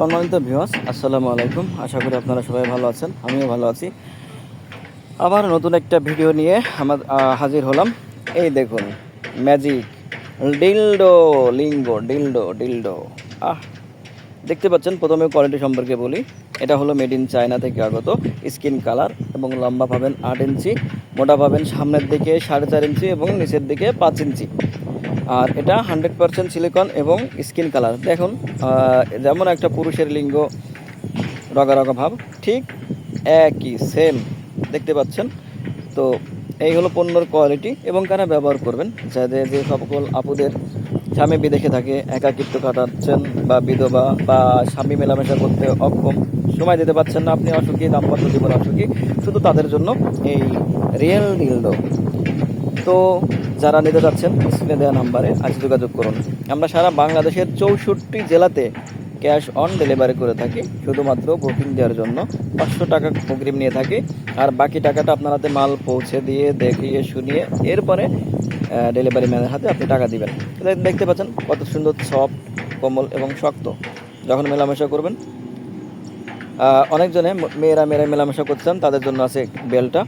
সম্মানিত ভিউয়ার্স আসসালামু আলাইকুম। আশা করি আপনারা সবাই ভালো আছেন, আমিও ভালো আছি। আবার নতুন একটা ভিডিও নিয়ে আমার হাজির হলাম। এই দেখুন ম্যাজিক ডিলডো লিঙ্গো ডিলডো ডিলডো আহ, দেখতে পাচ্ছেন, প্রথমে কোয়ালিটি সম্পর্কে বলি। এটা হলো মেড ইন চায়না থেকে আগত। স্কিন কালার এবং লম্বা পাবেন আট ইঞ্চি, মোটা পাবেন সামনের দিকে সাড়ে চার ইঞ্চি এবং নিচের দিকে পাঁচ ইঞ্চি। আর এটা হান্ড্রেড পারসেন্ট সিলিকন এবং স্কিন কালার। দেখুন যেমন একটা পুরুষের লিঙ্গ, রগা রগা ভাব, ঠিক একই সেম দেখতে পাচ্ছেন? তো এই হলো পণ্যর কোয়ালিটি এবং কারা ব্যবহার করবেন? যাদের যে সকল আপুদের স্বামী বিদেশে থাকে, একাকিত্ব কাটাচ্ছেন বা বিধবা বা স্বামী মেলামেশা করতে অক্ষম, সময় দিতে পারছেন না, আপনি অসুখী, দাম্পত্য জীবন অসুখী, শুধু তাদের জন্য এই রিয়েল ডিলডো তো যারা নিতে যাচ্ছেন, স্ক্রিনে দেওয়া নাম্বারে আজ যোগাযোগ করুন। আমরা সারা বাংলাদেশের চৌষট্টি জেলাতে ক্যাশ অন ডেলিভারি করে থাকি। শুধুমাত্র বুকিং দেওয়ার জন্য পাঁচশো টাকা অগ্রিম নিয়ে থাকি। আর বাকি টাকাটা আপনার হাতে মাল পৌঁছে দিয়ে, দেখিয়ে, শুনিয়ে, এরপরে ডেলিভারি ম্যানের হাতে আপনি টাকা দিবেন। দেখতে পাচ্ছেন কত সুন্দর, সফট, কোমল এবং শক্ত। যখন মেলামেশা করবেন অনেকজনে মেয়েরা মেয়েরা মেলামেশা করছেন, তাদের জন্য আছে বেলটা।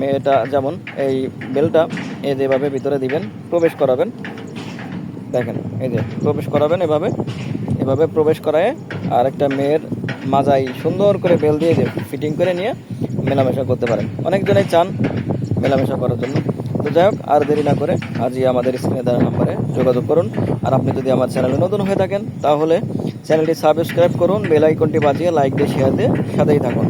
মেয়েটা যেমন এই বেলটা এই যেভাবে ভিতরে দিবেন, প্রবেশ করাবেন। দেখেন, এই যে প্রবেশ করাবেন এভাবে এভাবে প্রবেশ করায় আর একটা মেয়ের মাজাই সুন্দর করে বেল দিয়ে যে ফিটিং করে নিয়ে মেলামেশা করতে পারেন। অনেকজনেই চান মেলামেশা করার জন্য। তো যাই হোক, আর দেরি না করে আজই আমাদের স্ক্রিনে দেওয়া নম্বরে যোগাযোগ করুন। আর আপনি যদি আমার চ্যানেলে নতুন হয়ে থাকেন, তাহলে চ্যানেলটি সাবস্ক্রাইব করুন বেল আইকনটি বাজিয়ে লাইক দিয়ে শেয়ার দিয়ে সাথেই থাকুন।